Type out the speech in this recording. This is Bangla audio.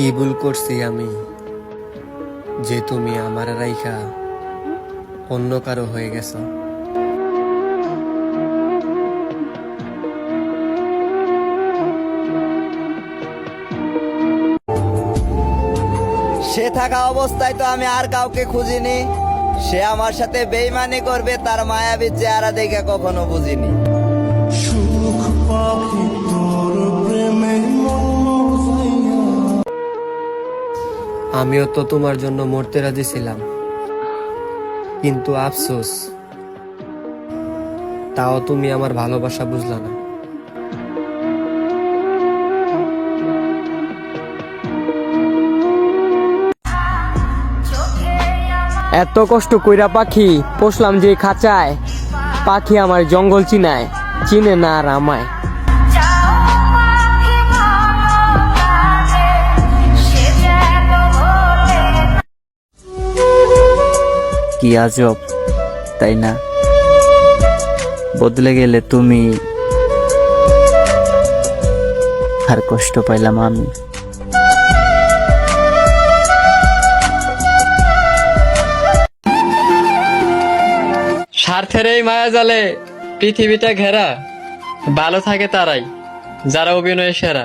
কি ভুল করছি আমি? যে তুমি আমার রাইখা অন্য কারও হয়ে গেছ। সে থাকা অবস্থায় তো আমি আর কাউকে খুঁজিনি। সে আমার সাথে বেইমানি করবে তার মায়াবী চেহারা দেখে কখনো বুঝিনি। আমিও তো তোমার জন্য মরতে রাজি ছিলাম। কিন্তু আফসোস, তাও তুমি আমার ভালোবাসা বুঝলা না। এত কষ্ট কইরা পাখি পোষলাম যে খাঁচায়, পাখি আমার জঙ্গল চিনায়, চিনে না আর আমায়। কি আজব, তাই না? বদলে গেলে তুমি আর কষ্ট পাইলাম আমি। স্বার্থের এই মায়া জালে পৃথিবীটা ঘেরা, ভালো থাকে তারাই, যারা অভিনয় সেরা।